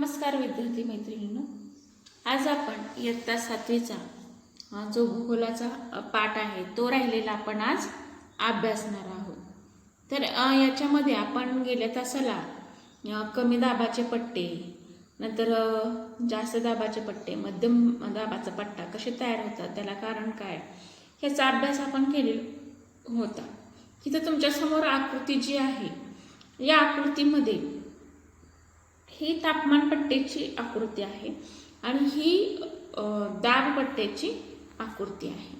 नमस्कार विद्यार्थी मैत्रिणींनो. आज आपण इयत्ता सातवीचा जो भूगोलाचा पाठ आहे तो राहिलेला आपण आज अभ्यासणार आहोत. तर याच्यामध्ये आपण गेल्या तासाला कमी दाबाचे पट्टे नंतर जास्त दाबाचे पट्टे मध्यम दाबाचा पट्टा कसे तयार होतात त्याला कारण काय ह्याचा अभ्यास आपण केलेला होता. इथं तुमच्यासमोर आकृती जी आहे या आकृतीमध्ये ही तापमानपट्टीची आकृती आहे आणि ही दाब पट्ट्याची आकृती आहे.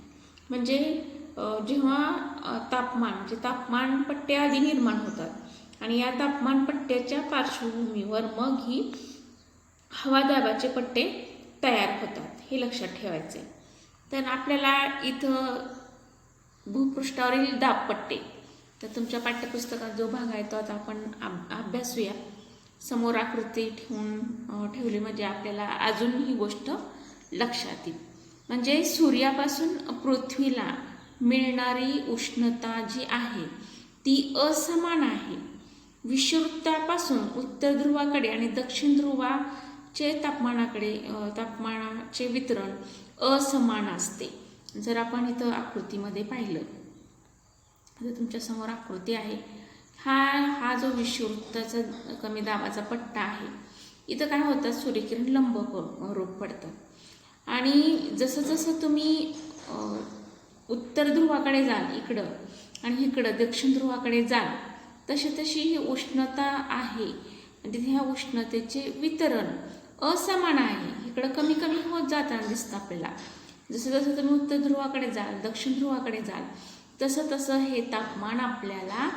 म्हणजे जेव्हा तापमान म्हणजे तापमान पट्ट्या आधी निर्माण होतात आणि या तापमान पट्ट्याच्या पार्श्वभूमीवर मग ही हवा दाबाचे पट्टे तयार होतात हे लक्षात ठेवायचे तर आपल्याला इथं भूपृष्ठावरील दाबपट्टे तर तुमच्या पाठ्यपुस्तकात जो भाग आहे तो आता आपण अब- अभ्यासूया. समोर आकृती ठेवून ठेवली म्हणजे आपल्याला अजून ही गोष्ट लक्षात येईल. म्हणजे सूर्यापासून पृथ्वीला मिळणारी उष्णता जी आहे ती असमान आहे. विषुवृत्तापासून उत्तर ध्रुवाकडे आणि दक्षिण ध्रुवाचे तापमानाकडे तापमानाचे वितरण असमान असते. जर आपण इथं आकृतीमध्ये पाहिलं तर तुमच्यासमोर आकृती आहे. हा हा जो विषुववृत्ताचा कमी दाबाचा पट्टा आहे इथं काय होतात सूर्यकिरण लंब रूप पडतात आणि जसं जसं तुम्ही उत्तर ध्रुवाकडे जाल इकडं आणि इकडं दक्षिण ध्रुवाकडे जाल तशी तशी ही उष्णता आहे. म्हणजे ह्या उष्णतेचे वितरण असमान आहे. इकडं कमी कमी होत जाताना दिसतं आपल्याला. जसं जसं तुम्ही उत्तर ध्रुवाकडे जाल दक्षिण ध्रुवाकडे जाल तसं तसं हे तापमान आपल्याला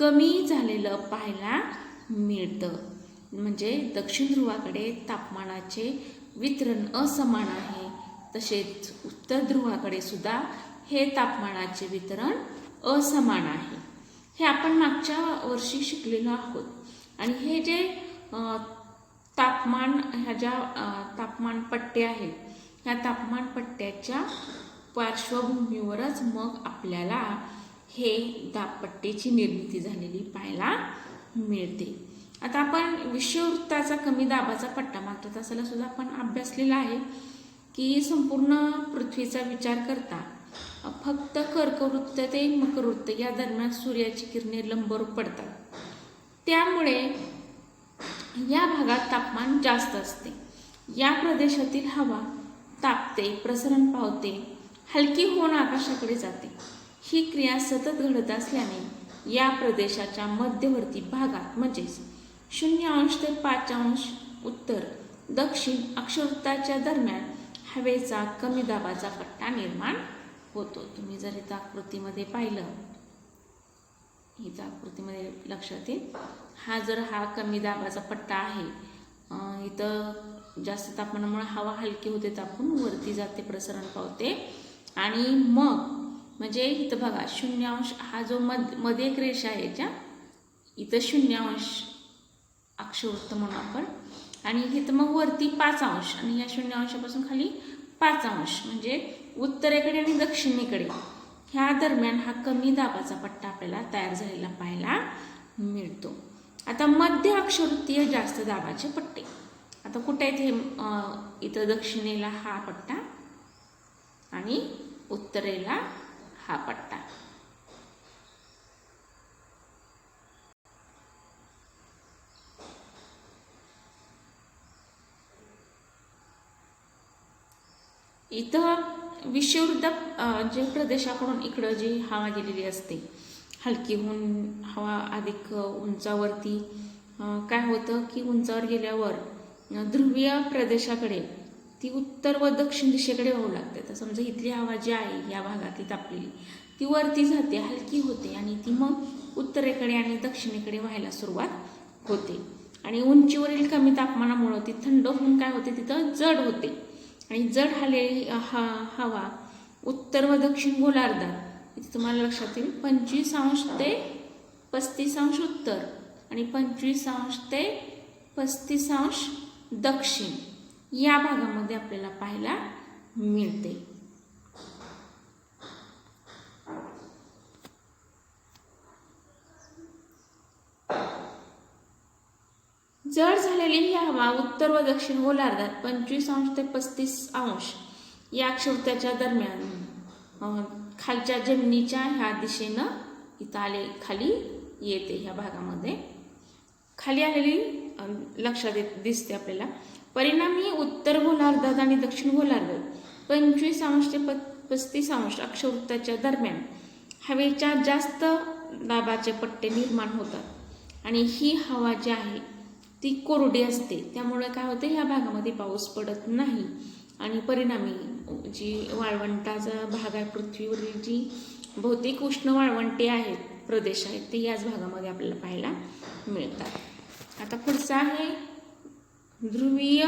कमी झालेलं पाहायला मिळतं. म्हणजे दक्षिण ध्रुवाकडे तापमानाचे वितरण असमान आहे तसेच उत्तर ध्रुवाकडे सुद्धा हे तापमानाचे वितरण असमान आहे. हे आपण मागच्या वर्षी शिकलेलो आहोत. आणि हे जे तापमान ह्या ज्या तापमान पट्टे आहेत ह्या तापमान पट्ट्याच्या पार्श्वभूमीवरच मग आपल्याला हे दापट्टेची निर्मिती झालेली पाहायला मिळते. आता आपण विषुववृत्ताचा कमी दाबाचा पट्टा मागच्या तासाला सुद्धा आपण अभ्यासलेला आहे की संपूर्ण पृथ्वीचा विचार करता फक्त कर्कवृत्त ते मकरवृत्त या दरम्यान सूर्याची किरणे लंबरूप पडतात. त्यामुळे या भागात तापमान जास्त असते. या प्रदेशातील हवा तापते प्रसरण पावते हलकी होऊन आकाशाकडे जाते. ही क्रिया सतत घडत असल्याने या प्रदेशाच्या मध्यवर्ती भागात म्हणजेच शून्य अंश ते पाच अंश उत्तर दक्षिण अक्षवृत्ताच्या दरम्यान हवेचा कमी दाबाचा पट्टा निर्माण होतो. तुम्ही जर इथं आकृतीमध्ये पाहिलं इथं आकृतीमध्ये लक्षात येईल. हा जर हा कमी दाबाचा पट्टा आहे इथं जास्त तापमानामुळे हवा हलकी होते तापून वरती जाते प्रसरण पावते. आणि मग म्हणजे इथं बघा शून्य अंश हा जो मधमध्ये एक रेषा आहे ज्या इथं शून्य अंश अक्षवृत्त म्हणून आपण. आणि इथं मग वरती पाच अंश आणि या शून्य अंशापासून खाली पाच अंश म्हणजे उत्तरेकडे आणि दक्षिणेकडे. ह्या दरम्यान हा कमी दाबाचा पट्टा आपल्याला तयार झालेला पाहायला मिळतो. आता मध्य अक्षवृत्तीय जास्त दाबाचे पट्टे. आता कुठे आहेत हे? इथं दक्षिणेला हा पट्टा आणि उत्तरेला हा पट्टा. इथं विषुववृत्त जे प्रदेशाकडून इकडं जी हवा गेलेली असते हलकी होऊन हवा अधिक उंचावरती काय होतं की उंचावर गेल्यावर ध्रुवीय प्रदेशाकडे ती उत्तर व दक्षिण दिशेकडे वाहू लागते. तर समजा इथली हवा जी आहे या भागातली तापलेली ती वरती जाते हलकी होते आणि ती मग उत्तरेकडे आणि दक्षिणेकडे व्हायला सुरुवात होते. आणि उंचीवरील कमी तापमानामुळं ती थंड होऊन काय होते? तिथं जड होते. आणि जड हालेली हा हवा उत्तर व दक्षिण गोलार्धात इथे तुम्हाला लक्षात येईल पंचवीस अंश ते पस्तीस अंश उत्तर आणि पंचवीस अंश ते पस्तीस अंश दक्षिण. या भागामध्ये आपल्याला पाहायला मिळते. जड झालेली ही हवा उत्तर व दक्षिण गोलार्धात पंचवीस अंश ते पस्तीस अंश या क्षमतेच्या दरम्यान खालच्या जमिनीच्या ह्या दिशेनं इथं आले खाली येते ह्या भागामध्ये. खाली आलेली लक्षात येत दिसते आपल्याला. परिणामी उत्तर गोलार्धात आणि दक्षिण गोलार्धात पंचवीस अंश ते प पस्तीस अंश अक्षवृत्ताच्या दरम्यान हवेच्या जास्त दाबाचे पट्टे निर्माण होतात. आणि ही हवा जी आहे ती कोरडी असते. त्यामुळे काय होते ह्या भागामध्ये पाऊस पडत नाही. आणि परिणामी जी वाळवंटाचा भाग आहे पृथ्वीवरील जी भौतिक उष्ण वाळवंटे आहेत प्रदेश आहेत ते याच भागामध्ये आपल्याला पाहायला मिळतात. आता पुढचं आहे ध्रुवीय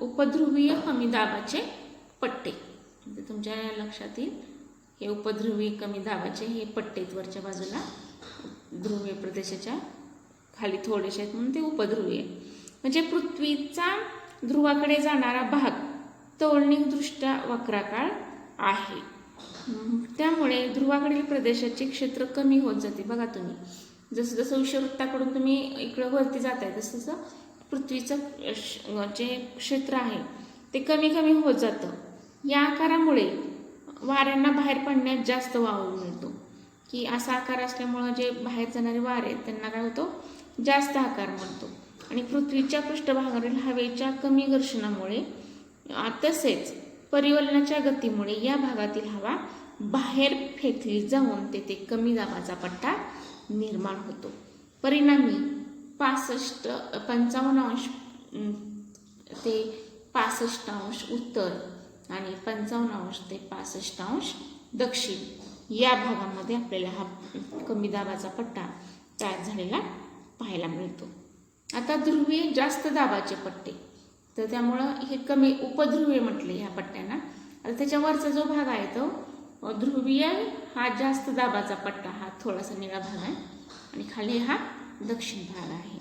उपध्रुवीय कमी दाबाचे पट्टे. म्हणजे तुमच्या लक्षात येईल हे उपध्रुवीय कमी दाबाचे हे पट्टेत वरच्या बाजूला. ध्रुवीय प्रदेशाच्या खाली थोडेसे आहेत म्हणून ते उपध्रुवीय. म्हणजे पृथ्वीचा ध्रुवाकडे जाणारा भाग तौलनिकदृष्ट्या वक्राकाळ आहे. त्यामुळे ध्रुवाकडील प्रदेशाचे क्षेत्र कमी होत जाते. बघा तुम्ही. जसं जसं विषवृत्ताकडून तुम्ही इकडं वरती जाताय तसं तसं पृथ्वीचं श- जे क्षेत्र आहे ते कमी कमी होत जातं. या आकारामुळे वाऱ्यांना बाहेर पडण्यात जास्त वाव मिळतो. की असा आकार असल्यामुळं जे बाहेर जाणारे वारे आहेत त्यांना काय होतो? जास्त आकार मिळतो आणि पृथ्वीच्या पृष्ठभागावरील हवेच्या कमी घर्षणामुळे तसेच परिवलनाच्या गतीमुळे या भागातील हवा बाहेर फेकली जाऊन तेथे कमी दाबाचा पट्टा निर्माण होतो. परिणामी पासष्ट पंचावन्न अंश ते पासष्ट अंश उत्तर आणि पंचावन्न अंश ते पासष्ट अंश दक्षिण. या भागामध्ये आपल्याला हा कमी दाबाचा पट्टा तयार झालेला पाहायला मिळतो. आता ध्रुवीय जास्त दाबाचे पट्टे. तर त्यामुळं हे कमी उपध्रुवीय म्हटले ह्या पट्ट्यांना. आता त्याच्यावरचा जो भाग आहे तो ध्रुवीय हा जास्त दाबाचा पट्टा हा थोडासा निळा भाग आहे. आणि खाली हा दक्षिण भाग आहे.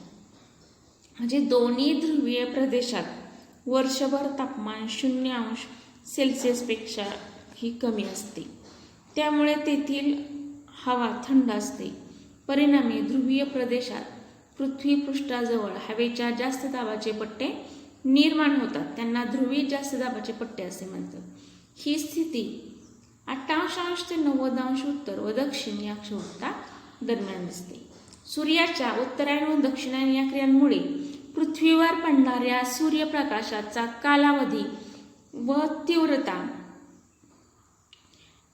म्हणजे दोन्ही ध्रुवीय प्रदेशात वर्षभर तापमान शून्य अंश सेल्सिअसपेक्षा ही कमी असते. त्यामुळे तेथील हवा थंड असते. परिणामी ध्रुवीय प्रदेशात पृथ्वीपृष्ठाजवळ हवेच्या जास्त दाबाचे पट्टे निर्माण होतात. त्यांना ध्रुवीय जास्त दाबाचे पट्टे असे म्हणतात. ही स्थिती अठ्ठावन्न अंश ते नव्वद अंश उत्तर व दक्षिण या क्षमता दरम्यान दिसते. सूर्याच्या उत्तरायण व दक्षिणायन या क्रियांमुळे पृथ्वीवर पडणाऱ्या सूर्यप्रकाशाचा कालावधी व तीव्रता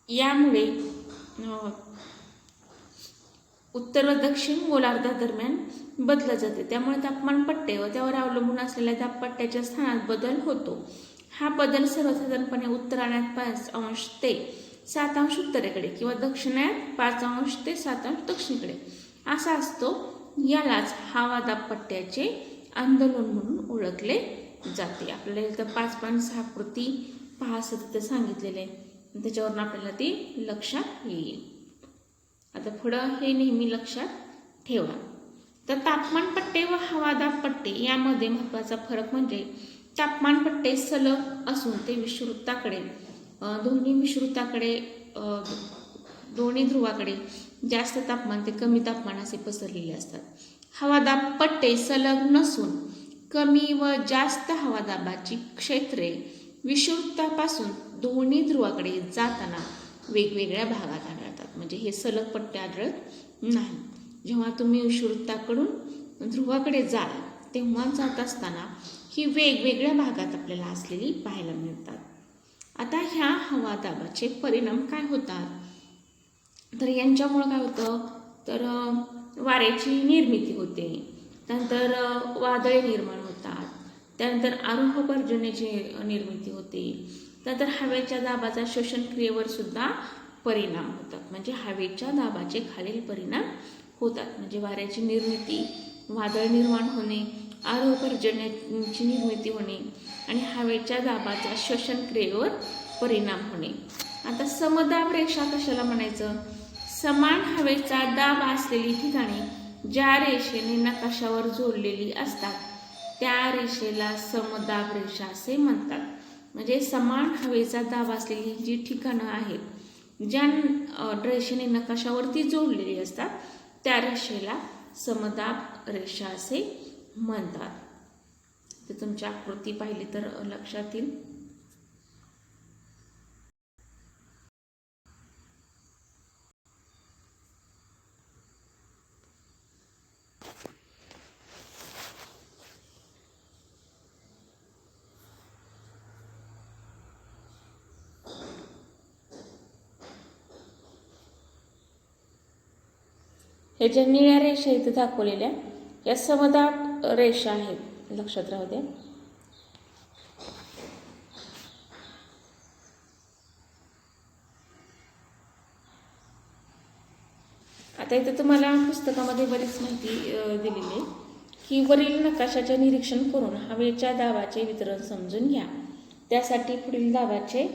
यामुळे उत्तर व दक्षिण गोलार्धादरम्यान बदलत जाते. त्यामुळे तापमान पट्टे व त्यावर अवलंबून असलेल्या दाबपट्ट्याच्या स्थानात बदल होतो. हा बदल सर्वसाधारणपणे उत्तरायणात पाच अंश ते सात अंश उत्तरेकडे किंवा दक्षिणात पाच अंश ते सात अंश दक्षिणेकडे. असा असतो. यालाच हवा दाबपट्ट्याचे आंदोलन म्हणून ओळखले जाते. आपल्याला इथं पाच पॉईंट सहा कृती पहा तिथं सांगितलेलं आहे. त्याच्यावरून आपल्याला ते लक्षात येईल. आता पुढं हे नेहमी लक्षात ठेवा. तर तापमान पट्टे व हवादाब पट्टे यामध्ये महत्त्वाचा फरक म्हणजे तापमान पट्टे सलग असून ते विषुवृत्ताकडे दोन्ही विषुवृत्ताकडे दोन्ही ध्रुवाकडे जास्त तापमान ते कमी तापमान असे पसरलेले असतात. हवादाब पट्टे सलग नसून कमी व जास्त हवादाबाची क्षेत्रे विषुवतापासून दोन्ही ध्रुवाकडे जाताना वेगवेगळ्या भागात आढळतात. म्हणजे हे सलग पट्टे आढळत नाही. जेव्हा तुम्ही विषुवृत्ताकडून ध्रुवाकडे जाल तेव्हा जात असताना ही वेगवेगळ्या भागात आपल्याला असलेली पाहायला मिळतात. आता ह्या हवादाबाचे परिणाम काय होतात? तर यांच्यामुळं काय होतं? तर वाऱ्याची निर्मिती होते. त्यानंतर वादळे निर्माण होतात. त्यानंतर आरोह पर्जन्याची निर्मिती होते. त्यानंतर हवेच्या दाबाचा शोषण क्रियेवर सुद्धा परिणाम होतात. म्हणजे हवेच्या दाबाचे खालील परिणाम होतात. म्हणजे वाऱ्याची निर्मिती वादळ निर्माण होणे आरोह पर्जन्याची निर्मिती होणे आणि हवेच्या दाबाचा शोषण क्रियेवर परिणाम होणे. आता समदाब रेषा कशाला म्हणायचं? समान हवेचा दाब असलेली ठिकाणे ज्या रेषेने नकाशावर जोडलेली असतात त्या रेषेला समदाब रेषा असे म्हणतात. म्हणजे समान हवेचा दाब असलेली जी ठिकाणं आहेत ज्या रेषेने नकाशावरती जोडलेली असतात त्या रेषेला समदाब रेषा असे म्हणतात. ते तुमची आकृती पाहिली तर लक्षात येईल. हे ज्या निळ्या रेषा इथे दाखवलेल्या या समदाट रेषा आहेत. लक्षात राहू द्या. आता इथे तुम्हाला पुस्तकामध्ये बरीच माहिती दिलेली आहे की वरील नकाशाचे निरीक्षण करून हवेच्या दाबाचे वितरण समजून घ्या. त्यासाठी पुढील दाबाचे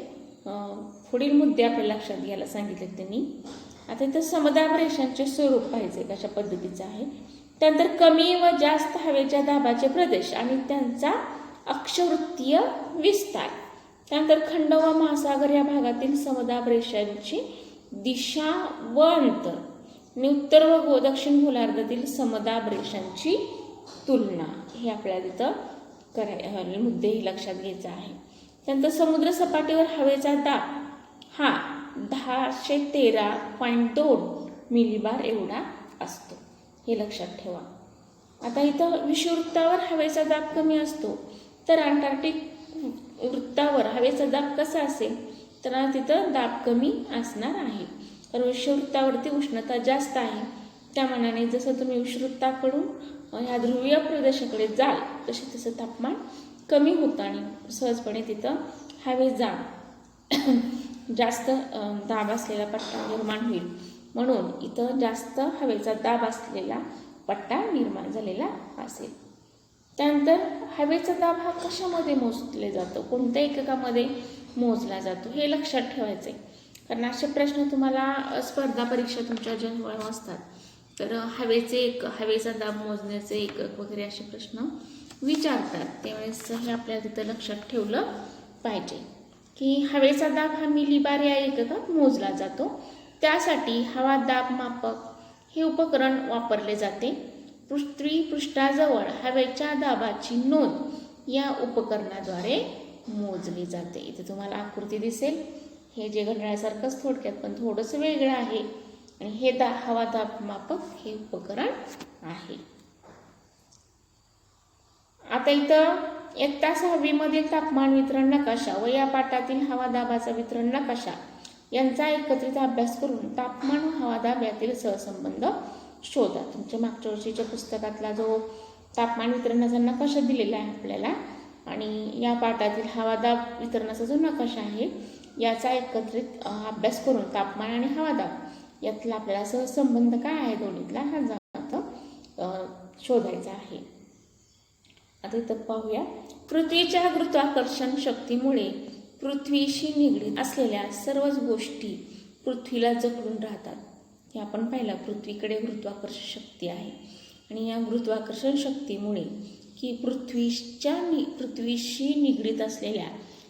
पुढील मुद्दे आपल्या लक्षात घ्यायला सांगितले त्यांनी. आता इथं समदाब रेषांचे स्वरूप पाहिजे कशा पद्धतीचं आहे. त्यानंतर कमी व जास्त हवेच्या दाबाचे प्रदेश आणि त्यांचा अक्षवृत्तीय विस्तार. त्यानंतर खंड व महासागर या भागातील समदाब रेषांची दिशा व अंतर. आणि उत्तर व गो दक्षिण गोलार्धातील समदाब रेषांची तुलना हे आपल्याला तिथं कराय मुद्देही लक्षात घ्यायचा आहे. त्यानंतर समुद्र सपाटीवर हवेचा दाब हा दहाशे तेरा पॉईंट दोन मिलीबार एवढा असतो. हे लक्षात ठेवा. आता इथं विषुववृत्तावर हवेचा दाब कमी असतो. तर अंटार्क्टिक वृत्तावर हवेचा दाब कसा असेल? तर तिथं दाब कमी असणार आहे. कारण विषुववृत्तावरती उष्णता जास्त आहे. त्या मानाने जसं तुम्ही विषुववृत्ताकडून ह्या ध्रुवीय प्रदेशाकडे जाल तसे तसं तापमान कमी होतं आणि सहजपणे तिथं हवे जा जास्त दाब असलेला पट्टा निर्माण होईल. म्हणून इथं जास्त हवेचा दाब असलेला पट्टा निर्माण झालेला असेल. त्यानंतर हवेचा दाब हा कशामध्ये मोजले जातो? कोणत्या एककामध्ये मोजला जातो? हे लक्षात ठेवायचं आहे कारण असे प्रश्न तुम्हाला स्पर्धा परीक्षा तुमच्या जेव्हा असतात. तर हवेचे एक हवेचा दाब मोजण्याचे एकक वगैरे असे प्रश्न विचारतात. त्यावेळेस हे आपल्याला तिथं लक्षात ठेवलं पाहिजे. की हवेचा दाब हा मिलीबार या एककात मोजला जातो. त्यासाठी हवा दाब मापक हे उपकरण वापरले जाते. पृथ्वी पृष्ठाजवळ हवेच्या दाबाची नोंद या उपकरणाद्वारे मोजली जाते. इथे तुम्हाला आकृती दिसेल. हे जे घड्याळासारखंच थोडक्यात पण थोडंसं वेगळं आहे. आणि हे दा हवा दाब मापक हे उपकरण आहे. आता इथं इयत्ता सहावीमधील तापमान वितरण नकाशा व या पाठातील हवादाबाचा वितरण नकाशा यांचा एकत्रित अभ्यास करून तापमान व यातील सहसंबंध शोधा. तुमच्या मागच्या वर्षीच्या पुस्तकातला जो तापमान वितरणाचा नकाशा दिलेला आहे आपल्याला आणि या पाठातील हवादाब वितरणाचा जो नकाशा आहे याचा एकत्रित अभ्यास करून तापमान आणि हवादाब यातला आपल्याला सहसंबंध काय आहे दोन्हीतला हा जात शोधायचा आहे. आता इथं पाहूया. पृथ्वीच्या गुरुत्वाकर्षण शक्तीमुळे पृथ्वीशी निगडीत असलेल्या सर्वच गोष्टी पृथ्वीला जकडून राहतात. हे आपण पाहिलं पृथ्वीकडे गुरुत्वाकर्षण शक्ती आहे. आणि या गुरुत्वाकर्षण शक्तीमुळे की पृथ्वीच्या नि पृथ्वीशी निगडीत असलेल्या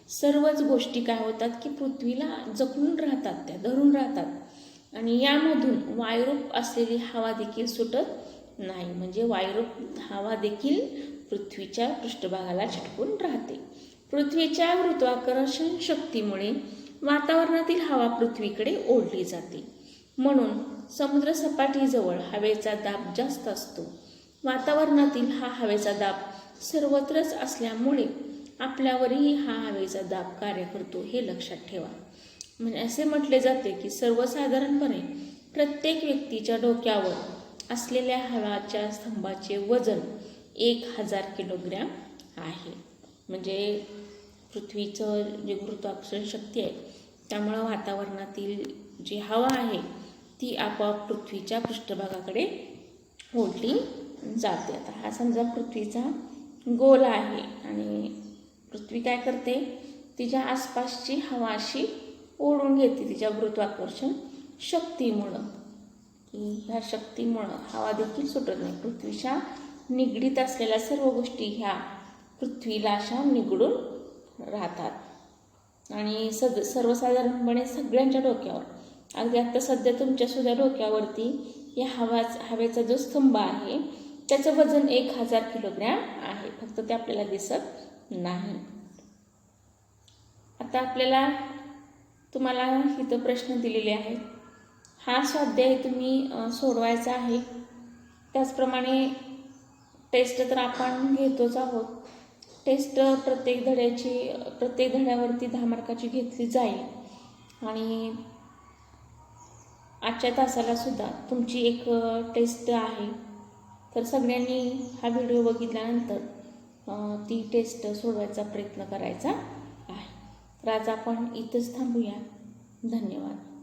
सर्वच गोष्टी काय होतात की पृथ्वीला जखडून राहतात त्या धरून राहतात. आणि यामधून वायुरूप असलेली हवा देखील सुटत नाही. म्हणजे वायुरूप हवा देखील पृथ्वीच्या पृष्ठभागाला चिटकून राहते. पृथ्वीच्या गुरुत्वाकर्षण शक्तीमुळे वातावरणातील हवा पृथ्वीकडे ओढली जाते. म्हणून समुद्रसपाटीजवळ हवेचा दाब जास्त असतो. वातावरणातील हा हवेचा दाब सर्वत्रच असल्यामुळे आपल्यावरही हा हवेचा दाब कार्य करतो हे लक्षात ठेवा. म्हणजे असे म्हटले जाते की सर्वसाधारणपणे प्रत्येक व्यक्तीच्या डोक्यावर असलेल्या हवाच्या स्तंभाचे वजन एक हजार किलोग्रॅम आहे. म्हणजे पृथ्वीचं जे गुरुत्वाकर्षण शक्ती आहे त्यामुळं वातावरणातील जी हवा आहे ती आपोआप पृथ्वीच्या पृष्ठभागाकडे ओढली जाते. आता हा समजा पृथ्वीचा गोल आहे आणि पृथ्वी काय करते? तिच्या आसपासची हवा अशी ओढून घेते तिच्या गुरुत्वाकर्षण शक्तीमुळं. की ह्या शक्तीमुळं हवा देखील सुटत नाही. पृथ्वीच्या निगडीत असलेल्या सर्व गोष्टी ह्या पृथ्वीला अशा निगडून राहतात. आणि सद सर्वसाधारणपणे सगळ्यांच्या डोक्यावर. अगदी आत्ता सध्या तुमच्या सुद्धा डोक्यावरती या हवाच हवेचा जो स्तंभ आहे त्याचं वजन एक हजार किलोग्रॅम आहे. फक्त ते आपल्याला दिसत नाही. आता आपल्याला तुम्हाला इथं प्रश्न दिलेले आहेत. हा स्वाध्याय तुम्ही सोडवायचा आहे. त्याचप्रमाणे टेस्ट तर आपण घेतोच आहोत. टेस्ट प्रत्येक धड्याची प्रत्येक धड्यावरती दहा मार्काची घेतली जाईल. आणि आजच्या तासाला सुद्धा तुमची एक टेस्ट आहे. तर सगळ्यांनी हा व्हिडिओ बघितल्यानंतर ती टेस्ट सोडवायचा प्रयत्न करायचा आहे. तर आज आपण इथंच थांबूया. धन्यवाद.